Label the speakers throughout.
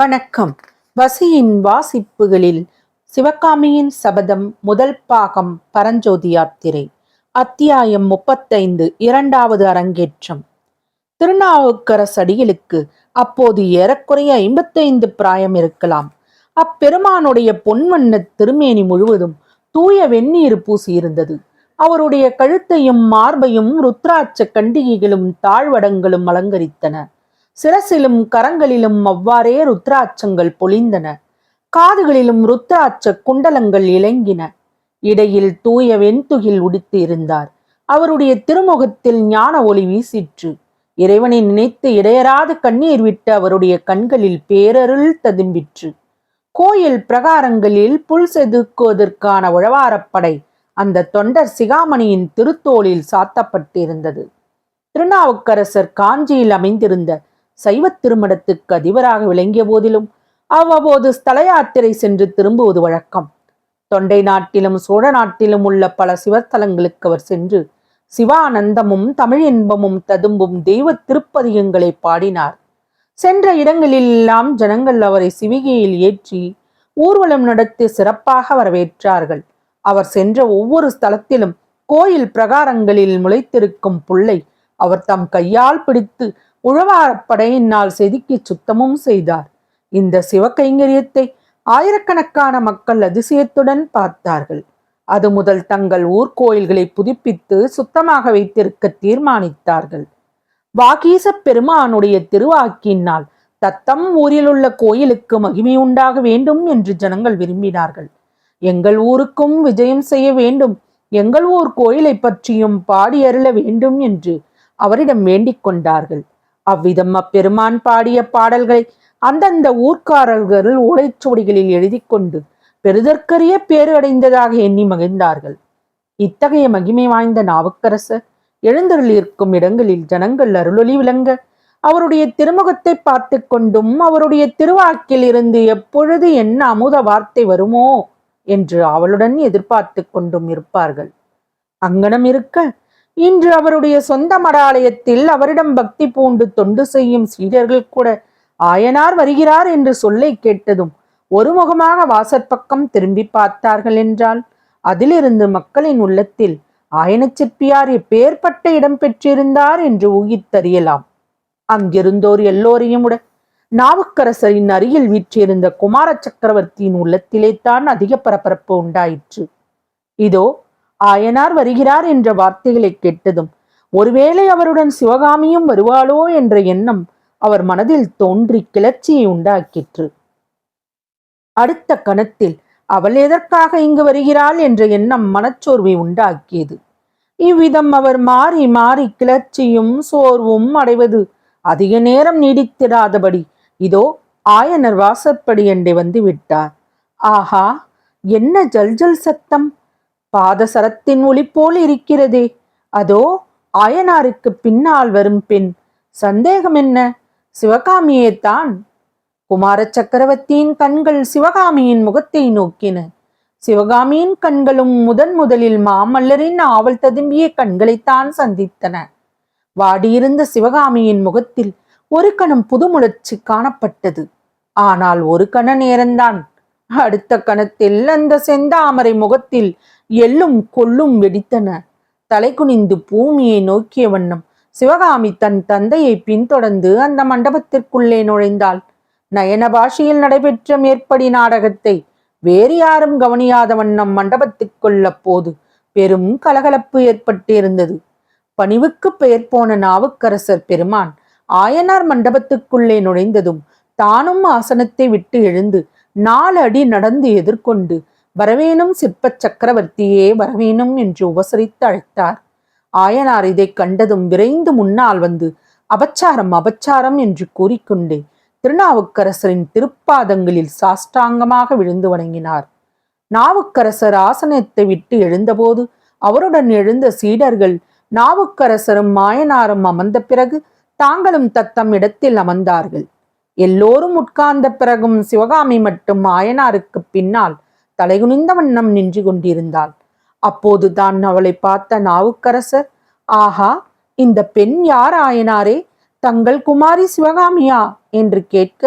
Speaker 1: வணக்கம். வசியின் வாசிப்புகளில் சிவகாமியின் சபதம் முதல் பாகம் பரஞ்சோதி யாத்திரை அத்தியாயம் முப்பத்தைந்து இரண்டாவது அரங்கேற்றம். திருநாவுக்கரசடிகளுக்கு அப்போது ஏறக்குறைய ஐம்பத்தைந்து பிராயம் இருக்கலாம். அப்பெருமானுடைய பொன்வண்ண திருமேனி முழுவதும் தூய வெந்நீர் பூசியிருந்தது. அவருடைய கழுத்தையும் மார்பையும் ருத்ராட்ச கண்டிகைகளும் தாழ்வடங்களும் அலங்கரித்தன. சிரசிலும் கரங்களிலும் அவ்வாறே ருத்ராட்சங்கள் பொழிந்தன. காதுகளிலும் ருத்ராட்ச குண்டலங்கள் இலங்கின. இடையில் தூய வெண்துகில் உடித்து இருந்தார். அவருடைய திருமுகத்தில் ஞான ஒளி வீசிற்று. இறைவனை நினைத்து இடையராது கண்ணீர் விட்டு அவருடைய கண்களில் பேரருள் ததும்பிற்று. கோயில் பிரகாரங்களில் புல் செதுக்குவதற்கான உழவாரப்படை அந்த தொண்டர் சிகாமணியின் திருத்தோளில் சாத்தப்பட்டிருந்தது. திருநாவுக்கரசர் காஞ்சியில் அமைந்திருந்த சைவத் திருமடத்துக்கு அதிபராக விளங்கிய போதிலும் அவ்வப்போது ஸ்தல யாத்திரை சென்று திரும்புவது வழக்கம். தொண்டை நாட்டிலும் சோழ நாட்டிலும் உள்ள பல சிவத்தலங்களுக்கு அவர் சென்று சிவானந்தமும் தமிழ் இன்பமும் ததும்பும் தெய்வ திருப்பதிகங்களை பாடினார். சென்ற இடங்களிலெல்லாம் ஜனங்கள் அவரை சிவிகையில் ஏற்றி ஊர்வலம் நடத்தி சிறப்பாக வரவேற்றார்கள். அவர் சென்ற ஒவ்வொரு ஸ்தலத்திலும் கோயில் பிரகாரங்களில் முளைத்திருக்கும் புல்லை அவர் தம் கையால் பிடித்து உழவாரப்படையினால் செதுக்கி சுத்தமும் செய்தார். இந்த சிவகைங்கரியத்தை ஆயிரக்கணக்கான மக்கள் அதிசயத்துடன் பார்த்தார்கள். அது முதல் தங்கள் ஊர்கோயில்களை புதுப்பித்து சுத்தமாக வைத்திருக்க தீர்மானித்தார்கள். வாகீச பெருமானுடைய திருவாக்கினால் தத்தம் ஊரிலுள்ள கோயிலுக்கு மகிமை உண்டாக வேண்டும் என்று ஜனங்கள் விரும்பினார்கள். எங்கள் ஊருக்கும் விஜயம் செய்ய வேண்டும். எங்கள் ஊர் கோயிலை பற்றியும் பாடி அருள வேண்டும் என்று அவரிடம் வேண்டிக் கொண்டார்கள். அவ்விதம் அப்பெருமான் பாடிய பாடல்களை அந்தந்த ஊர்க்காரர்கள் ஓலைச்சுவடிகளில் எழுதி கொண்டு பெருதற்கரிய பேறு அடைந்ததாக எண்ணி மகிழ்ந்தார்கள். இத்தகைய மகிமை வாய்ந்த நாவுக்கரசர் எழுந்தருளிருக்கும் இடங்களில் ஜனங்கள் அருளொளி விளங்க அவருடைய திருமுகத்தை பார்த்து கொண்டும் அவருடைய திருவாக்கில் இருந்து எப்பொழுது என்ன அமுத வார்த்தை வருமோ என்று அவளுடன் எதிர்பார்த்து கொண்டும் இருப்பார்கள். அங்கனம் இருக்க இன்று அவருடைய சொந்த மடாலயத்தில் அவரிடம் பக்தி பூண்டு தொண்டு செய்யும் சீடர்கள் கூட ஆயனார் வருகிறார் என்று சொல்லை கேட்டதும் ஒருமுகமாக வாசற்பக்கம் திரும்பி பார்த்தார்கள் என்றால் அதிலிருந்து மக்களின் உள்ளத்தில் ஆயன சிற்பியார் எப்பேற்பட்ட இடம் பெற்றிருந்தார் என்று ஊகித்தறியலாம். அங்கிருந்தோர் எல்லோரையும் உட நாவுக்கரசரின் அருகில் வீற்றிருந்த குமார சக்கரவர்த்தியின் உள்ளத்திலே தான் அதிக பரபரப்பு உண்டாயிற்று. இதோ ஆயனார் வருகிறார் என்ற வார்த்தைகளை கேட்டதும் ஒருவேளை அவருடன் சிவகாமியும் வருவாளோ என்ற எண்ணம் அவர் மனதில் தோன்றி கிளர்ச்சியை உண்டாக்கிற்று. அடுத்த கணத்தில் அவள் எதற்காக இங்கு வருகிறாள் என்ற எண்ணம் மனச்சோர்வை உண்டாக்கியது. இவ்விதம் அவர் மாறி மாறி கிளர்ச்சியும் சோர்வும் அடைவது அதிக நேரம் நீடித்திராதபடி இதோ ஆயனர் வாசற்படி என்றே வந்து விட்டார். ஆஹா என்ன ஜல்ஜல் சத்தம்! பாதசரத்தின் ஒளி போல் இருக்கிறதே. அதோ ஆயனாருக்கு பின்னால் வரும் பெண். சந்தேகம் என்ன? சிவகாமியே தான் குமார சக்கரவர்த்தியின் கண்கள் சிவகாமியின் முகத்தை நோக்கின. சிவகாமியின் கண்களும் முதன் முதலில் மாமல்லரின் ஆவல் ததும்பிய கண்களைத்தான் சந்தித்தன. வாடியிருந்த சிவகாமியின் முகத்தில் ஒரு கணம் புதுமுழற்சி காணப்பட்டது. ஆனால் ஒரு கண நேரம்தான். அடுத்த கணத்தில் அந்த செந்தாமரை முகத்தில் எள்ளும் கொள்ளும் வெடித்தன. தலை குனிந்து பூமியை நோக்கிய வண்ணம். சிவகாமி தன் தந்தையை பின்தொடர்ந்து அந்த மண்டபத்திற்குள்ளே நுழைந்தாள். நயன பாஷையில் நடைபெற்ற மேற்படி நாடகத்தை வேறு யாரும் கவனியாத வண்ணம் மண்டபத்துக்குள்ள போது பெரும் கலகலப்பு ஏற்பட்டிருந்தது. பணிவுக்கு பெயர் போன நாவுக்கரசர் பெருமான் ஆயனார் மண்டபத்துக்குள்ளே நுழைந்ததும் தானும் ஆசனத்தை விட்டு எழுந்து நாலு அடி நடந்து எதிர்கொண்டு வரவேணும் சிற்ப சக்கரவர்த்தியே வரவேணும் என்று உபசரித்து அழைத்தார். ஆயனார் இதை கண்டதும் விரைந்து முன்னால் வந்து அபச்சாரம் அபச்சாரம் என்று கூறிக்கொண்டே திருநாவுக்கரசரின் திருப்பாதங்களில் சாஷ்டாங்கமாக விழுந்து வணங்கினார். நாவுக்கரசர் ஆசனத்தை விட்டு எழுந்தபோது அவருடன் எழுந்த சீடர்கள் நாவுக்கரசரும் மாயனாரும் அமர்ந்த பிறகு தாங்களும் தத்தம் இடத்தில் அமர்ந்தார்கள். எல்லோரும் உட்கார்ந்த பிறகும் சிவகாமி மட்டும் ஆயனாருக்கு பின்னால் தலைகுனிந்த வண்ணம் நின்று கொண்டிருந்தாள். அப்போது தான் அவளை பார்த்த நாவுக்கரசர் ஆஹா இந்த பெண் யார் ஆயனாரே தங்கள் குமாரி சிவகாமியா? என்று கேட்க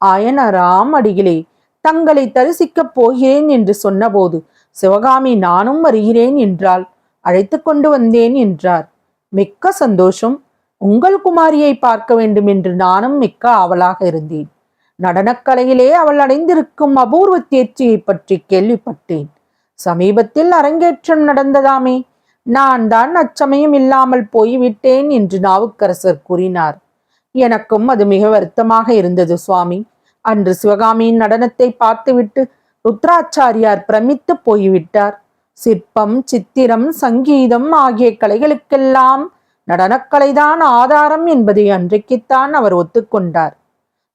Speaker 1: ஆயனராம் அடிகளே தங்களை தரிசிக்கப் போகிறேன் என்று சொன்னபோது சிவகாமி நானும் வருகிறேன் என்றாள். அழைத்து கொண்டு வந்தேன் என்றார். மிக்க சந்தோஷம். உங்கள் குமாரியை பார்க்க வேண்டும் என்று நானும் மிக்க ஆவலாக இருந்தேன். நடனக்கலையிலே அவள் அடைந்திருக்கும் அபூர்வ தேர்ச்சியை பற்றி கேள்விப்பட்டேன். சமீபத்தில் அரங்கேற்றம் நடந்ததாமே. நான் தான் அச்சமயம் இல்லாமல் போய்விட்டேன் என்று நாவுக்கரசர் கூறினார். எனக்கும் அது மிக வருத்தமாக இருந்தது சுவாமி. அன்று சிவகாமியின் நடனத்தை பார்த்துவிட்டு ருத்ராச்சாரியார் பிரமித்து போய்விட்டார். சிற்பம் சித்திரம் சங்கீதம் ஆகிய கலைகளுக்கெல்லாம் நடனக்கலைதான் ஆதாரம் என்பதை அன்றைக்குத்தான் அவர் ஒத்துக்கொண்டார்.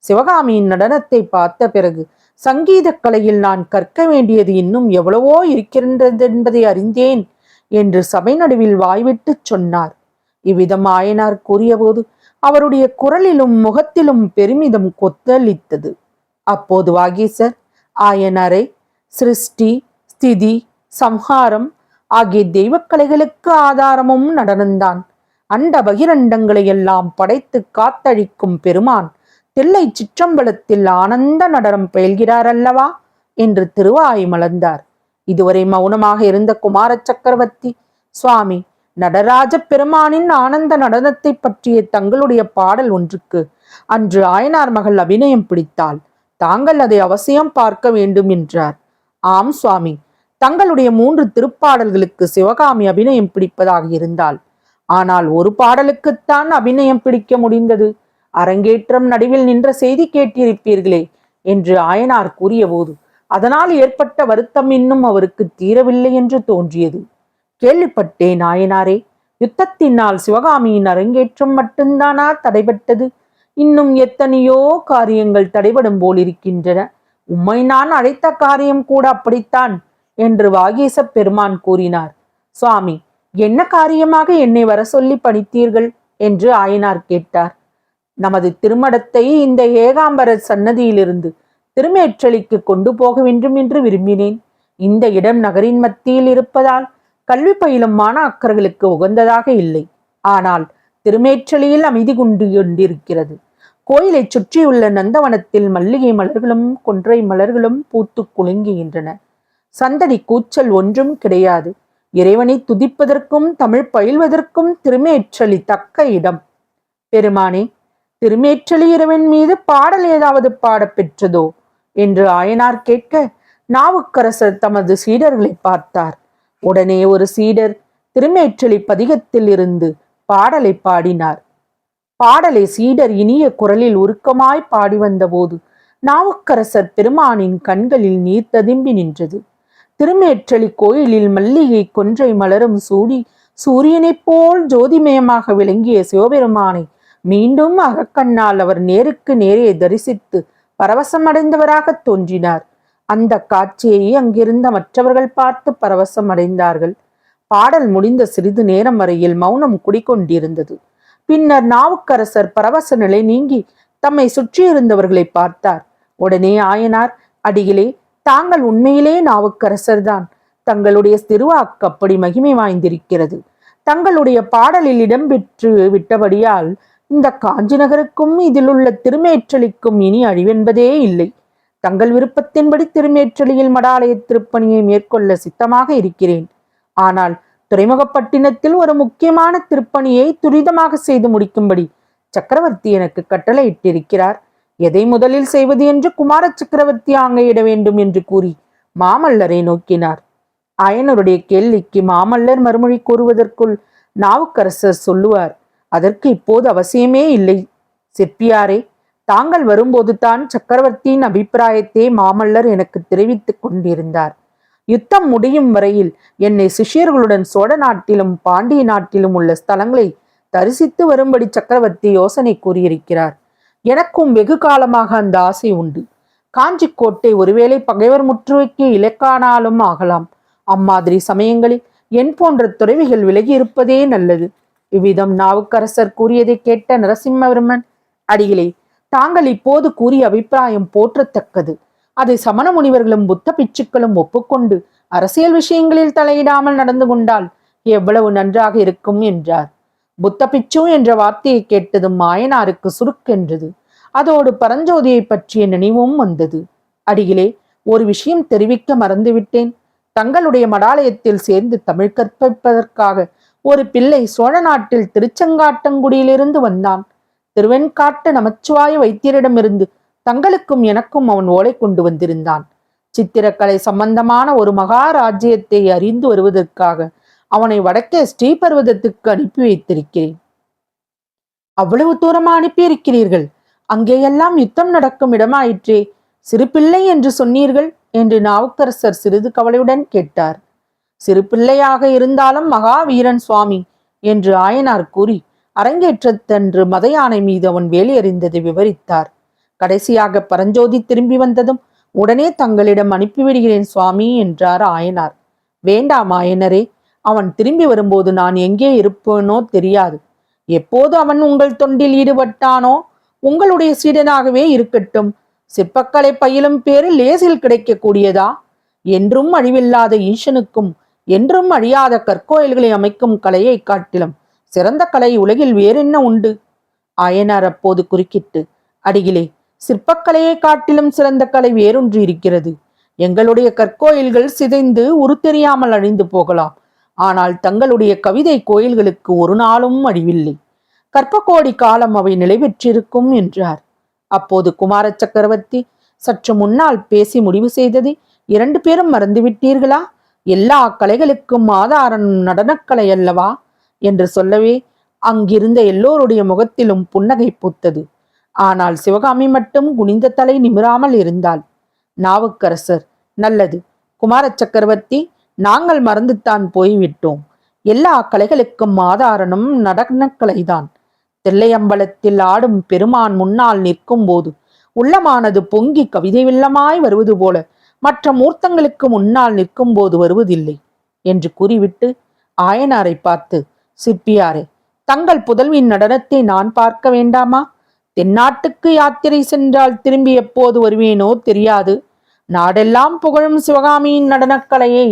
Speaker 1: சிவகாமியின் நடனத்தை பார்த்த பிறகு சங்கீதக் கலையில் நான் கற்க வேண்டியது இன்னும் எவ்வளவோ இருக்கின்றது என்பதை அறிந்தேன் என்று சபை நடுவில் வாய்விட்டு சொன்னார். இவ்விதம் ஆயனார் கூறியபோது அவருடைய குரலிலும் முகத்திலும் பெருமிதம் கொத்தளித்தது. அப்போது வாகீசர் ஆயனரை சிருஷ்டி ஸ்திதி சம்ஹாரம் ஆகிய தெய்வக்கலைகளுக்கு ஆதாரமும் நடனந்தான். அண்ட பகிரண்டங்களை எல்லாம் படைத்து காத்தழிக்கும் பெருமான் தில்லை சிற்றம்பலத்தில் ஆனந்த நடனம் பயில்கிறார் அல்லவா என்று திருவாய் மலர்ந்தார். இதுவரை மௌனமாக இருந்த குமார சக்கரவர்த்தி சுவாமி நடராஜ பெருமானின் ஆனந்த நடனத்தை பற்றிய தங்களுடைய பாடல் ஒன்றுக்கு அன்று ஆயனார் மகள் அபிநயம் பிடித்தாள். தாங்கள் அதை அவசியம் பார்க்க வேண்டும் என்றார். ஆம் சுவாமி. தங்களுடைய மூன்று திருப்பாடல்களுக்கு சிவகாமி அபிநயம் பிடிப்பதாக இருந்தால் ஆனால் ஒரு பாடலுக்குத்தான் அபிநயம் பிடிக்க முடிந்தது. அரங்கேற்றம் நடுவில் நின்ற செய்தி கேட்டிருப்பீர்களே என்று ஆயனார் கூறியபோது அதனால் ஏற்பட்ட வருத்தம் இன்னும் அவருக்கு தீரவில்லை என்று தோன்றியது. கேள்விப்பட்டேன் ஆயனாரே யுத்தத்தினால் சிவகாமியின் அரங்கேற்றம் மட்டும்தானா தடைபட்டது? இன்னும் எத்தனையோ காரியங்கள் தடைபடும் போல் இருக்கின்றன. உம்மை நான் அழைத்த காரியம் கூட அப்படித்தான் என்று வாகேச பெருமான் கூறினார். சுவாமி என்ன காரியமாக என்னை வர சொல்லி பணித்தீர்கள் என்று ஆயனார் கேட்டார். நமது திருமடத்தை இந்த ஏகாம்பரர் சன்னதியிலிருந்து திருமேற்றலிக்கு கொண்டு போக வேண்டும் என்று விரும்பினேன். இந்த இடம் நகரின் மத்தியில் இருப்பதால் கல்வி பயிலும் மாணாக்கர்களுக்கு உகந்ததாக இல்லை. ஆனால் திருமேற்றலியில் அமைதி கொண்டு கொண்டிருக்கிறது. கோயிலைச் சுற்றியுள்ள நந்தவனத்தில் மல்லிகை மலர்களும் கொன்றை மலர்களும் பூத்து குலுங்குகின்றன. சந்தடி கூச்சல் ஒன்றும் கிடையாது. இறைவனை துதிப்பதற்கும் தமிழ் பயில்வதற்கும் திருமேற்றலி தக்க இடம். பெருமானே திருமேற்றளி மீது பாடல் ஏதாவது பாடப் பெற்றதோ? என்று ஆயனார் கேட்க நாவுக்கரசர் தமது சீடர்களை பார்த்தார். உடனே ஒரு சீடர் திருமேற்றளி பதிகத்தில் இருந்து பாடலை பாடினார். பாடலை சீடர் இனிய குரலில் உருக்கமாய் பாடி வந்தபோது நாவுக்கரசர் பெருமானின் கண்களில் நீர் ததும்பி நின்றது. திருமேற்றளி கோயிலில் மல்லிகை கொன்றை மலரும் சூடி சூரியனைப் போல் ஜோதிமயமாக விளங்கிய சிவபெருமானை மீண்டும் அகக்கண்ணால் அவர் நேருக்கு நேரே தரிசித்து பரவசமடைந்தவராக தோன்றினார். அந்த காட்சியை அங்கிருந்த மற்றவர்கள் பார்த்து பரவசம் அடைந்தார்கள் பாடல் முடிந்த சிறிது நேரம் வரையில் மௌனம் குடிக்கொண்டிருந்தது பின்னர் நாவுக்கரசர் பரவச நிலை நீங்கி தம்மை சுற்றியிருந்தவர்களை பார்த்தார். உடனே ஆயனார் அடிகளே தாங்கள் உண்மையிலே நாவுக்கரசர்தான். தங்களுடைய திருவாக்கு அப்படி மகிமை வாய்ந்திருக்கிறது. தங்களுடைய பாடலில் இடம்பெற்று விட்டபடியால் இந்த காஞ்சி நகருக்கும் இதிலுள்ள திருமேற்றலிக்கும் இனி அழிவென்பதே இல்லை. தங்கள் விருப்பத்தின்படி திருமேற்றலியில் மடாலய திருப்பணியை மேற்கொள்ள சித்தமாக இருக்கிறேன். ஆனால் துறைமுகப்பட்டினத்தில் ஒரு முக்கியமான திருப்பணியை துரிதமாக செய்து முடிக்கும்படி சக்கரவர்த்தி எனக்கு கட்டளையிட்டிருக்கிறார். எதை முதலில் செய்வது என்று குமார சக்கரவர்த்தி ஆங்கையிட வேண்டும் என்று கூறி மாமல்லரை நோக்கினார். அயனருடைய கேள்விக்கு மாமல்லர் மறுமொழி கூறுவதற்குள் நாவுக்கரசர் சொல்லுவார் அதற்கு இப்போது அவசியமே இல்லை. சிற்பியாரே தாங்கள் வரும்போது தான் சக்கரவர்த்தியின் அபிப்பிராயத்தை மாமல்லர் எனக்கு தெரிவித்துக் கொண்டிருந்தார். யுத்தம் முடியும் வரையில் என்னை சிஷ்யர்களுடன் சோழ நாட்டிலும் பாண்டிய நாட்டிலும் உள்ள ஸ்தலங்களை தரிசித்து வரும்படி சக்கரவர்த்தி யோசனை கூறியிருக்கிறார். எனக்கும் வெகு காலமாக அந்த ஆசை உண்டு. காஞ்சி கோட்டை ஒருவேளை பகைவர் முற்றுகைக்கு இலக்கானாலும் ஆகலாம். அம்மாதிரி சமயங்களில் என் போன்ற துறவிகள் விலகி இருப்பதே நல்லது. இவ்விதம் நாவுக்கரசர் கூறியதை கேட்ட நரசிம்மவர்மன் அடிகளே தாங்கள் இப்போது கூறிய அபிப்பிராயம் போற்றத்தக்கது. அதை சமண முனிவர்களும் புத்த பிச்சுக்களும் ஒப்புக்கொண்டு அரசியல் விஷயங்களில் தலையிடாமல் நடந்து கொண்டால் எவ்வளவு நன்றாக இருக்கும் என்றார். புத்த பிச்சு என்ற வார்த்தையை கேட்டதும் மாயனாருக்கு சுருக்கென்றது. அதோடு பரஞ்சோதியை பற்றிய நினைவும் வந்தது. அடிகளே ஒரு விஷயம் தெரிவிக்க மறந்துவிட்டேன். தங்களுடைய மடாலயத்தில் சேர்ந்து தமிழ் கற்பிப்பதற்காக ஒரு பிள்ளை சோழ நாட்டில் திருச்செங்காட்டங்குடியிலிருந்து வந்தான். திருவெண்காட்டு நமச்சிவாய வைத்தியரிடமிருந்து தங்களுக்கும் எனக்கும் அவன் ஓலை கொண்டு வந்திருந்தான். சித்திரக்கலை சம்பந்தமான ஒரு மகாராஜ்யத்தை அறிந்து வருவதற்காக அவனை வடக்கே ஸ்ரீபர்வதத்துக்கு அனுப்பி வைத்திருக்கிறேன். அவ்வளவு தூரமா அனுப்பியிருக்கிறீர்கள்? அங்கேயெல்லாம் யுத்தம் நடக்கும் இடமாயிற்றே. சிறு பிள்ளை என்று சொன்னீர்கள்? என்று நாவுக்கரசர் சிறிது கவலையுடன் கேட்டார். சிறு பிள்ளையாக இருந்தாலும் மகாவீரன் சுவாமி என்று ஆயனார் கூறி அரங்கேற்றத்தன்று மதையானை மீது அவன் வேலியறிந்ததை விவரித்தார். கடைசியாக பரஞ்சோதி திரும்பி வந்ததும் உடனே தங்களிடம் அனுப்பிவிடுகிறேன் சுவாமி என்றார் ஆயனார். வேண்டாம் ஆயனரே அவன் திரும்பி வரும்போது நான் எங்கே இருப்பேனோ தெரியாது. எப்போது அவன் உங்கள் தொண்டில் ஈடுபட்டானோ உங்களுடைய சீடனாகவே இருக்கட்டும். சிற்பக்கலை பயிலும் பேரு லேசில் கிடைக்கக்கூடியதா? என்றும் அழிவில்லாத ஈசனுக்கும் என்றும் அழியாத கற்கோயில்களை அமைக்கும் கலையை காட்டிலும் சிறந்த கலை உலகில் வேறென்ன உண்டு? ஆயனார் அப்போது குறுக்கிட்டு அடியிலே சிற்பக்கலையை காட்டிலும் சிறந்த கலை வேறொன்று இருக்கிறது. எங்களுடைய கற்கோயில்கள் சிதைந்து உருத்தெரியாமல் அழிந்து போகலாம். ஆனால் தங்களுடைய கவிதை கோயில்களுக்கு ஒரு நாளும் அழிவில்லை. கற்பக்கோடி காலம் அவை நிலைபெற்றிருக்கும் என்றார். அப்போது குமார சக்கரவர்த்தி சற்று முன்னால் பேசி முடிவு செய்தது இரண்டு பேரும் மறந்துவிட்டீர்களா? எல்லா கலைகளுக்கும் ஆதாரம் நடனக்கலை அல்லவா? என்று சொல்லவே அங்கிருந்த எல்லோருடைய முகத்திலும் புன்னகை பூத்தது. ஆனால் சிவகாமி மட்டும் குனிந்த தலை நிமிராமல் இருந்தாள். நாவுக்கரசர் நல்லது. குமார சக்கரவர்த்தி நாங்கள் மறந்துத்தான் போய்விட்டோம். எல்லா கலைகளுக்கும் ஆதாரனும் நடனக்கலைதான். தில்லையம்பலத்தில் ஆடும் பெருமான் முன்னால் நிற்கும் போது உள்ளமானது பொங்கி கவிதை வெள்ளமாய் வருவது போல மற்ற மூர்த்தங்களுக்கு முன்னால் நிற்கும் போது வருவதில்லை என்று கூறிவிட்டு ஆயனாரை பார்த்து சிற்பியாரே தங்கள் புதல்வியின் நடனத்தை நான் பார்க்க வேண்டாமா? தென்னாட்டுக்கு யாத்திரை சென்றால் திரும்பி எப்போது வருவேனோ தெரியாது. நாடெல்லாம் புகழும் சிவகாமியின் நடனக்கலையை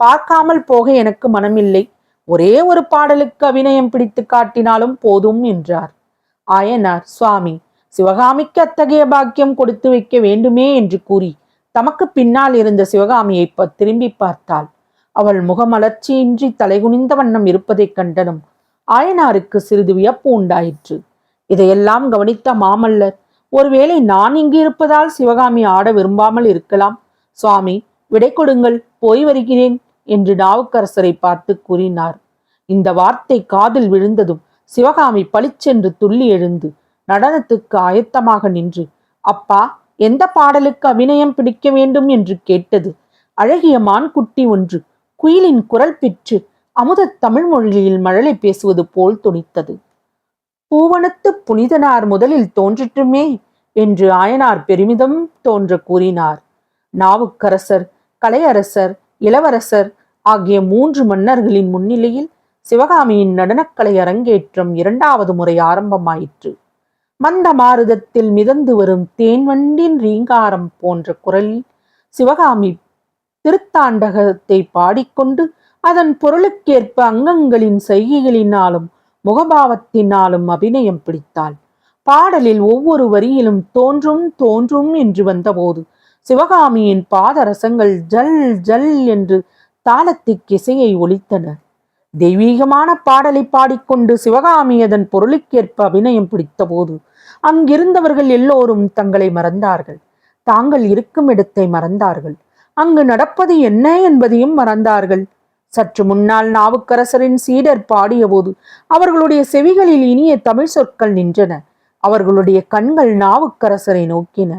Speaker 1: பார்க்காமல் போக எனக்கு மனமில்லை. ஒரே ஒரு பாடலுக்கு அபிநயம் பிடித்து காட்டினாலும் போதும் என்றார். ஆயனார் சுவாமி சிவகாமிக்கு அத்தகைய பாக்கியம் கொடுத்து வைக்க வேண்டுமே என்று கூறி தமக்கு பின்னால் இருந்த சிவகாமியை ப- திரும்பி பார்த்தாள். அவள் முகமலர்ச்சியின்றி தலைகுனிந்த வண்ணம் இருப்பதைக் கண்டனும் ஆயனாருக்கு சிறிது வியப்பு உண்டாயிற்று. இதையெல்லாம் கவனித்த மாமல்லர் ஒருவேளை நான் இங்கு இருப்பதால் சிவகாமி ஆட விரும்பாமல் இருக்கலாம். சுவாமி விடை கொடுங்கள் போய் வருகிறேன் என்று நாவுக்கரசரை பார்த்து கூறினார். இந்த வார்த்தை காதில் விழுந்ததும் சிவகாமி பளிச்சென்று துள்ளி எழுந்து நடனத்துக்கு ஆயத்தமாக நின்று அப்பா எந்த பாடலுக்கு அபிநயம் பிடிக்க வேண்டும் என்று கேட்டது. அழகிய மான்குட்டி ஒன்று குயிலின் குரல் பெற்று அமுதத் தமிழ் மொழியில் மழலை பேசுவது போல் துணித்தது. பூவனத்து புனிதனார் முதலில் தோன்றிட்டுமே என்று ஆயனார் பெருமிதம் தோன்ற கூறினார். நாவுக்கரசர் கலையரசர் இளவரசர் ஆகிய மூன்று மன்னர்களின் முன்னிலையில் சிவகாமியின் நடனக்கலை அரங்கேற்றம் இரண்டாவது முறை ஆரம்பமாயிற்று. மந்த மாருதத்தில் மிதந்து வரும் தேன்வண்டின் ரீங்காரம் போன்ற குரலில் சிவகாமி திருத்தாண்டகத்தை பாடிக்கொண்டு அதன் பொருளுக்கேற்ப அங்கங்களின் செய்கைகளினாலும் முகபாவத்தினாலும் அபிநயம் பிடித்தாள். பாடலில் ஒவ்வொரு வரியிலும் தோன்றும் தோன்றும் என்று வந்தபோது சிவகாமியின் பாதரசங்கள் ஜல் ஜல் என்று தாளத்துக்கு இசையை ஒலித்தன. தெய்வீகமான பாடலை பாடிக்கொண்டு சிவகாமி அதன் பொருளுக்கேற்ப அபிநயம் பிடித்தபோது அங்கிருந்தவர்கள் எல்லோரும் தங்களை மறந்தார்கள். தாங்கள் இருக்கும் இடத்தை மறந்தார்கள். அங்கு நடப்பது என்ன என்பதையும் மறந்தார்கள். சற்று முன்னால் நாவுக்கரசரின் சீடர் பாடியபோது அவர்களுடைய செவிகளில் இனிய தமிழ் சொற்கள் நின்றன. அவர்களுடைய கண்கள் நாவுக்கரசரை நோக்கின.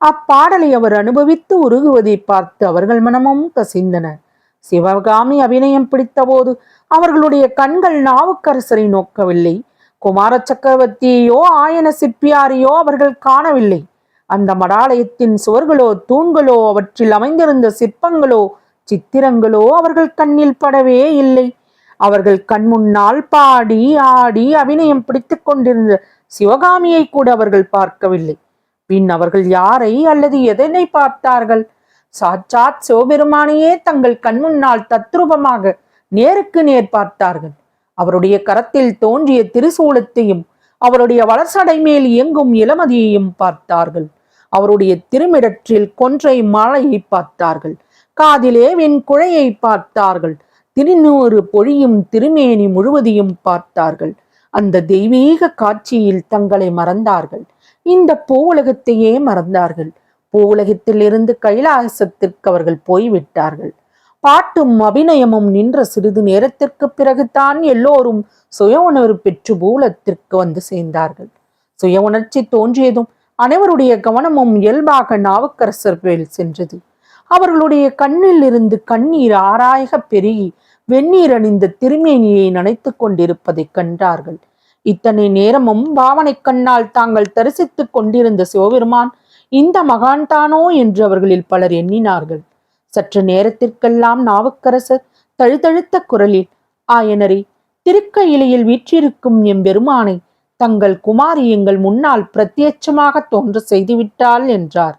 Speaker 1: அப்பாடலை அவர் அனுபவித்து உருகுவதை பார்த்து அவர்கள் மனமும் கசிந்தன. சிவகாமி அபிநயம் பிடித்தபோது அவர்களுடைய கண்கள் நாவுக்கரசரை நோக்கவில்லை. குமார சக்கரவர்த்தியோ ஆயன சிற்பியாரையோ அவர்கள் காணவில்லை. அந்த மடாலயத்தின் சுவர்களோ தூண்களோ அவற்றில் அமைந்திருந்த சிற்பங்களோ சித்திரங்களோ அவர்கள் கண்ணில் படவே இல்லை. அவர்கள் கண் முன்னால் பாடி ஆடி அபிநயம் பிடித்துக் கொண்டிருந்த சிவகாமியை கூட அவர்கள் பார்க்கவில்லை. பின் அவர்கள் யாரை அல்லது எதனை பார்த்தார்கள்? சாட்சாத் சிவபெருமானையே தங்கள் கண்முன்னால் தத்ரூபமாக நேருக்கு நேர் பார்த்தார்கள். அவருடைய கரத்தில் தோன்றிய திருசூலத்தையும் அவருடைய வளர்ச்சடை மேல் இயங்கும் இளமதியையும் பார்த்தார்கள். அவருடைய திருமிடற்றில் கொன்றை மாலையை பார்த்தார்கள். காதிலே வெண் குழையை பார்த்தார்கள். திருநூறு பொழியும் திருமேனி முழுவதையும் பார்த்தார்கள். அந்த தெய்வீக காட்சியில் தங்களை மறந்தார்கள். இந்த பூவுலகத்தையே மறந்தார்கள். பூவுலகத்திலிருந்து கைலாசத்திற்கு அவர்கள் போய்விட்டார்கள். பாட்டும் அபிநயமும் நின்ற சிறிது நேரத்திற்கு பிறகுதான் எல்லோரும் சுய உணர்வு பெற்று பூலத்திற்கு வந்து சேர்ந்தார்கள். சுய உணர்ச்சி தோன்றியதும் அனைவருடைய கவனமும் இயல்பாக நாவுக்கரசர் மேல் சென்றது. அவர்களுடைய கண்ணில் இருந்து கண்ணீர் ஆராயக பெருகி வெந்நீர் அணிந்த திருமேனியை நனைத்துக் கொண்டிருப்பதை கண்டார்கள். இத்தனை நேரமும் பாவனை கண்ணால் தாங்கள் தரிசித்துக் கொண்டிருந்த சிவபெருமான் இந்த மகான்தானோ என்று அவர்களில் பலர் எண்ணினார்கள். சற்று நேரத்திற்கெல்லாம் நாவுக்கரசர் தழுதழுத்த குரலில் ஆயனரே திருக்கையிலையில் வீற்றிருக்கும் எம்பெருமானை தங்கள் குமாரி எங்கள் முன்னால் பிரத்யட்சமாக தோன்ற செய்துவிட்டாள் என்றார்.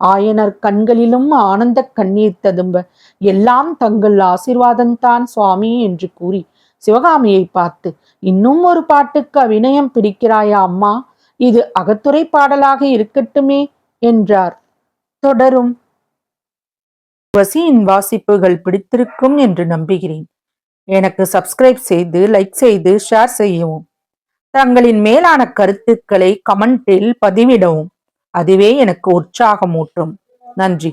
Speaker 1: ஆயனர் கண்களிலும் ஆனந்த கண்ணீர் ததும்ப எல்லாம் தங்கள் ஆசிர்வாதம்தான் சுவாமி என்று கூறி சிவகாமியை பார்த்து இன்னும் ஒரு பாட்டுக்கு அபிநயம் பிடிக்கிறாயா அம்மா? இது அகத்துறை பாடலாக இருக்கட்டுமே. என்றார். தொடரும். வசியின் வாசிப்புகள் பிடித்திருக்கும் என்று நம்புகிறேன். எனக்கு சப்ஸ்கிரைப் செய்து லைக் செய்து ஷேர் செய்யவும். தங்களின் மேலான கருத்துக்களை கமெண்டில் பதிவிடவும். அதுவே எனக்கு உற்சாகமூட்டும். நன்றி.